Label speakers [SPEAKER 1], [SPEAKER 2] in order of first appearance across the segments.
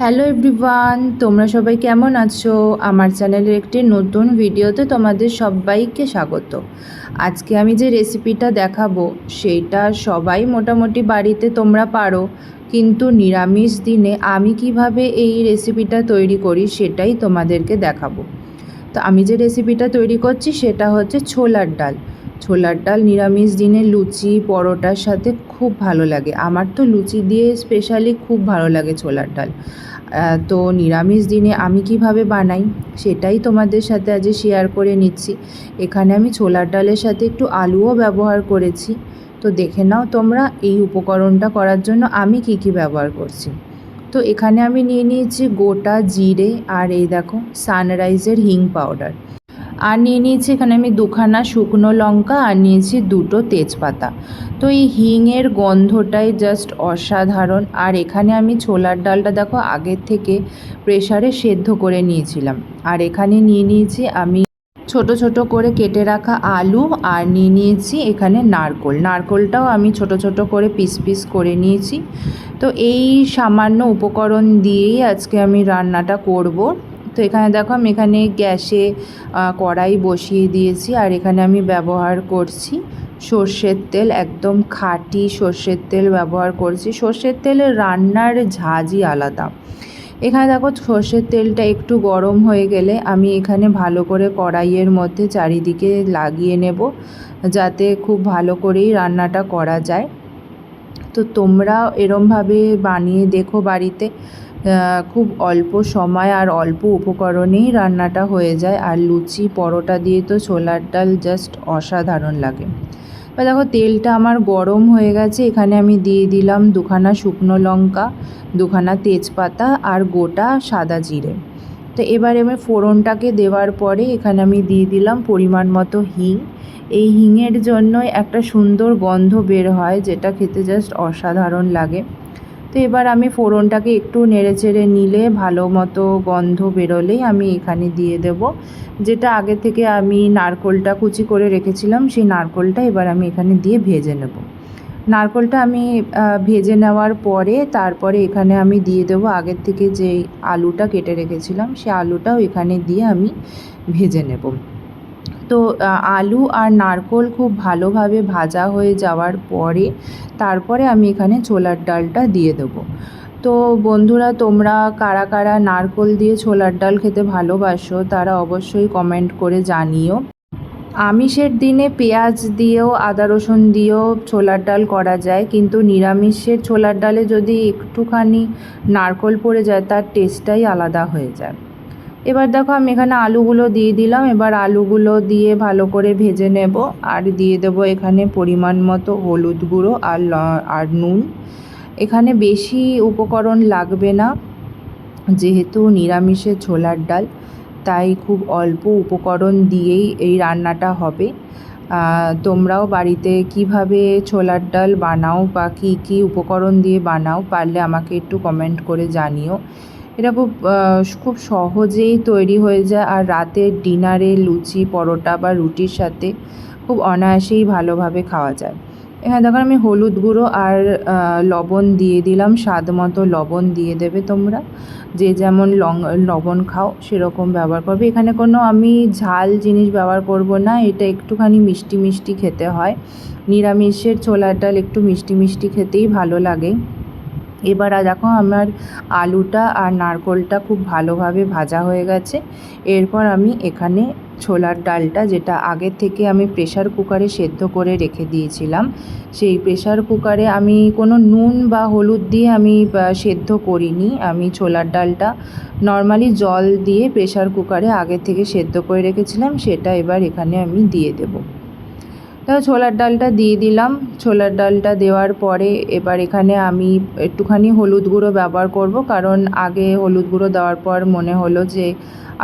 [SPEAKER 1] Hello everyone তোমরা সবাই কেমন আছো? আমার চ্যানেলের একটি নতুন ভিডিওতে তোমাদের সবাইকে স্বাগত। আজকে আমি যে রেসিপিটা দেখাবো সেইটা সবাই মোটামুটি বাড়িতে তোমরা পারো, কিন্তু নিরামিষ দিনে আমি কীভাবে এই রেসিপিটা তৈরি করি সেটাই তোমাদেরকে দেখাবো। তো আমি যে রেসিপিটা তৈরি করছি, সেটা হচ্ছে ছোলার ডাল। ছোলার ডাল, নিরামিষ দিনে লুচি, পরোটার সাথে খুব ভালো লাগে। আমার তো লুচি দিয়ে স্পেশালি খুব ভালো লাগে ছোলার ডাল। তো নিরামিষ দিনে আমি কীভাবে বানাই সেটাই তোমাদের সাথে আজ শেয়ার করে নিচ্ছি। এখানে আমি ছোলার ডালের সাথে একটু আলুও ব্যবহার করেছি। তো দেখে নাও তোমরা এই উপকরণটা করার জন্য আমি কি কি ব্যবহার করছি। তো এখানে আমি নিয়ে নিয়েছি গোটা জিরে আর এই দেখো সানরাইজের হিং পাউডার আর নিয়ে নিয়েছি এখানে আমি দুখানা শুকনো লঙ্কা আর নিয়েছি দুটো তেজপাতা। তো এই হিংয়ের গন্ধটাই জাস্ট অসাধারণ। আর এখানে আমি ছোলার ডালটা দেখো আগের থেকে প্রেসারে সেদ্ধ করে নিয়েছিলাম। আর এখানে নিয়ে নিয়েছি আমি ছোট ছোট করে কেটে রাখা আলু আর নিয়ে নিয়েছি এখানে নারকোল। নারকোলটাও আমি ছোট ছোট করে পিস পিস করে নিয়েছি। তো এই সামান্য উপকরণ দিয়েই আজকে আমি রান্নাটা করব। তো এখানে দেখো আমি এখানে গ্যাসে কড়াই বসিয়ে দিয়েছি আর এখানে আমি ব্যবহার করছি সর্ষের তেল, একদম খাঁটি সর্ষের তেল ব্যবহার করছি। সর্ষের তেলের রান্নার ঝাঁজই আলাদা। এখানে দেখো সর্ষের তেলটা একটু গরম হয়ে গেলে আমি এখানে ভালো করে কড়াইয়ের মধ্যে চারিদিকে লাগিয়ে নেব যাতে খুব ভালো করেই রান্নাটা করা যায়। তো তোমরা এরমভাবে বানিয়ে দেখো বাড়িতে। খুব অল্প সময় আর অল্প উপকরণেই রান্নাটা হয়ে যায়। আর লুচি, পরোটা দিয়ে তো ছোলার ডাল জাস্ট অসাধারণ লাগে। এবার দেখো, তেলটা আমার গরম হয়ে গেছে। এখানে আমি দিয়ে দিলাম দুখানা শুকনো লঙ্কা, দুখানা তেজপাতা আর গোটা সাদা জিরে। তো এবার আমি ফোড়নটাকে দেওয়ার পরে এখানে আমি দিয়ে দিলাম পরিমাণ মতো হিং। এই হিংয়ের জন্যই একটা সুন্দর গন্ধ বের হয়, যেটা খেতে জাস্ট অসাধারণ লাগে। তো এবার আমি ফোড়নটাকে একটু নেড়েচেড়ে নিলে ভালো মতো গন্ধ বেরোলেই আমি এখানে দিয়ে দেব। যেটা আগে থেকে আমি নারকোলটা কুচি করে রেখেছিলাম, সেই নারকোলটা এবার আমি এখানে দিয়ে ভেজে নেব। নারকোলটা আমি ভেজে নেওয়ার পরে তারপরে এখানে আমি দিয়ে দেবো আগের থেকে যে আলুটা কেটে রেখেছিলাম, সে আলুটাও এখানে দিয়ে আমি ভেজে নেব। তো আলু আর নারকোল খুব ভালোভাবে ভাজা হয়ে যাওয়ার পরে তারপরে আমি এখানে ছোলার ডালটা দিয়ে দেবো। তো, বন্ধুরা, তোমরা কারা কারা নারকোল দিয়ে ছোলার ডাল খেতে ভালোবাসো তারা অবশ্যই কমেন্ট করে জানিও। আমিষের দিনে পেঁয়াজ দিয়েও, আদা রসুন দিয়েও ছোলার ডাল করা যায়, কিন্তু নিরামিষের ছোলার ডালে যদি একটুখানি নারকোল পড়ে যায়, তার টেস্টটাই আলাদা হয়ে যায়। এবার দেখো আমি এখানে আলুগুলো দিয়ে দিলাম। এবার আলুগুলো দিয়ে ভালো করে ভেজে নেব। আর দিয়ে দেবো এখানে পরিমাণ মতো হলুদ গুঁড়ো আর আর নুন। এখানে বেশি উপকরণ লাগবে না, যেহেতু নিরামিষের ছোলার ডাল। তাই খুব অল্প উপকরণ দিয়েই এই রান্নাটা হবে। তোমরাও বাড়িতে কীভাবে ছোলার ডাল বানাও বা কী কী উপকরণ দিয়ে বানাও পারলে আমাকে একটু কমেন্ট করে জানিও। এটা খুব খুব সহজেই তৈরি হয়ে যায় আর রাতের ডিনারে লুচি, পরোটা বা রুটির সাথে খুব অনায়াসেই ভালোভাবে খাওয়া যায়। এখানে দেখো আমি হলুদ গুঁড়ো আর লবণ দিয়ে দিলাম, স্বাদ মতো লবণ দিয়ে দেবে তোমরা। যে যেমন লং, লবণ খাও সেরকম ব্যবহার করবে। এখানে কোনো আমি ঝাল জিনিস ব্যবহার করব না, এটা একটুখানি মিষ্টি মিষ্টি খেতে হয়। নিরামিষের ছোলার ডাল একটু মিষ্টি মিষ্টি খেতেই ভালো লাগে। এবার দেখো আমার আলুটা আর নারকোলটা খুব ভালোভাবে ভাজা হয়ে গেছে। এরপর আমি এখানে ছোলার ডালটা যেটা আগের থেকে আমি প্রেশার কুকারে সেদ্ধ করে রেখে দিয়েছিলাম, সেই প্রেশার কুকারে আমি কোনো নুন বা হলুদ দিয়ে আমি সেদ্ধ করিনি। আমি ছোলার ডালটা নর্মালি জল দিয়ে প্রেশার কুকারে আগের থেকে সেদ্ধ করে রেখেছিলাম, সেটা এবার এখানে আমি দিয়ে দেবো। দেখো ছোলার ডালটা দিয়ে দিলাম। ছোলার ডালটা দেওয়ার পরে এবার এখানে আমি একটুখানি হলুদ গুঁড়ো ব্যবহার করব, কারণ আগে হলুদ গুঁড়ো দেওয়ার পর মনে হলো যে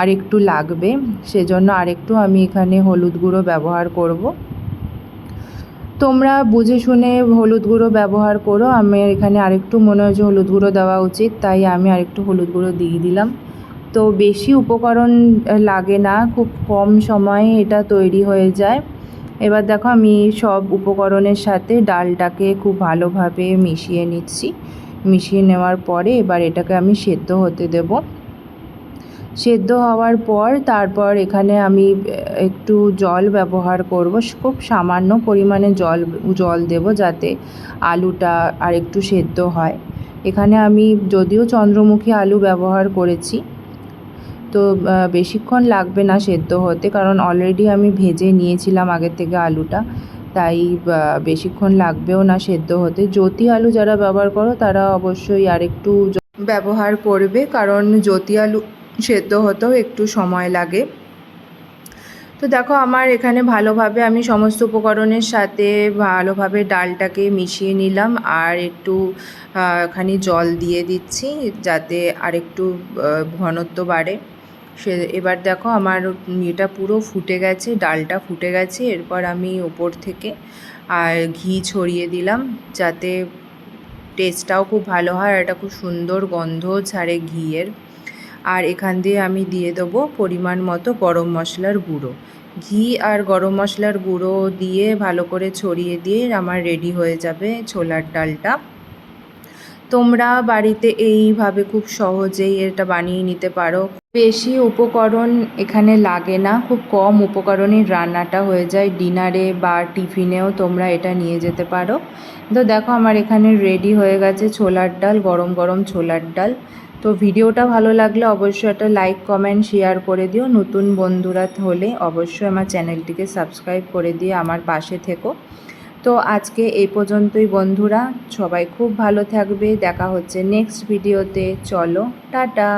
[SPEAKER 1] আর একটু লাগবে। সেজন্য আরেকটু আমি এখানে হলুদ গুঁড়ো ব্যবহার করব। তোমরা বুঝে শুনে হলুদ গুঁড়ো ব্যবহার করো। আমি এখানে আরেকটু মনে হচ্ছে হলুদ গুঁড়ো দেওয়া উচিত, তাই আমি আরেকটু হলুদ গুঁড়ো দিয়ে দিলাম। তো বেশি উপকরণ লাগে না, খুব কম সময়ে এটা তৈরি হয়ে যায়। এবার দেখো আমি সব উপকরণের সাথে ডালটাকে খুব ভালোভাবে মিশিয়ে নিচ্ছি। মিশিয়ে নেওয়ার পরে এবার এটাকে আমি সেদ্ধ হতে দেব। সেদ্ধ হওয়ার পর তারপর এখানে আমি একটু জল ব্যবহার করব। খুব সামান্য পরিমাণে জল জল দেব যাতে আলুটা আর একটু সেদ্ধ হয়। এখানে আমি, যদিও চন্দ্রমুখী আলু ব্যবহার করেছি তো বেশিক্ষণ লাগবে না সেদ্ধ হতে কারণ অলরেডি আমি ভেজে নিয়েছিলাম আগের থেকে আলুটা। তাই বেশিক্ষণ লাগবেও না সেদ্ধ হতে। জ্যোতি আলু যারা ব্যবহার করো তারা অবশ্যই আরেকটু ব্যবহার করবে কারণ জ্যোতি আলু সেদ্ধ হতেও একটু সময় লাগে। তো দেখো আমার এখানে ভালোভাবে আমি সমস্ত উপকরণের সাথে ভালোভাবে ডালটাকে মিশিয়ে নিলাম আর একটু খানি জল দিয়ে দিচ্ছি যাতে আর একটু ঘনত্ব বাড়ে। সে এবার দেখো আমার এটা পুরো ফুটে গেছে, ডালটা ফুটে গেছে। এরপর আমি ওপর থেকে আর ঘি ছড়িয়ে দিলাম যাতে টেস্টটাও খুব ভালো হয় এটা খুব সুন্দর গন্ধ ছাড়ে ঘিয়ের। আর এখান দিয়ে আমি দিয়ে দেবো পরিমাণ মতো গরম মশলার গুঁড়ো। ঘি আর গরম মশলার গুঁড়ো দিয়ে ভালো করে ছড়িয়ে দিয়ে আমার রেডি হয়ে যাবে ছোলার ডালটা। তোমরা বাড়িতে এইভাবে খুব সহজেই এটা বানিয়ে নিতে পারো। বেশি উপকরণ এখানে লাগে না, খুব কম উপকরণেই রান্নাটা হয়ে যায়। ডিনারে বা টিফিনেও তোমরা এটা নিয়ে যেতে পারো। তো দেখো আমার এখানে রেডি হয়ে গেছে ছোলার ডাল, গরম গরম ছোলার ডাল। তো ভিডিওটা ভালো লাগলে অবশ্যই একটা লাইক, কমেন্ট, শেয়ার করে দিও। নতুন বন্ধুরা হলে অবশ্যই আমার চ্যানেলটিকে সাবস্ক্রাইব করে দিয়ে আমার পাশে থেকো। তো আজকে এই পর্যন্তই বন্ধুরা, সবাই খুব ভালো থাকবে, দেখা হচ্ছে নেক্সট ভিডিওতে চলো, টাটা!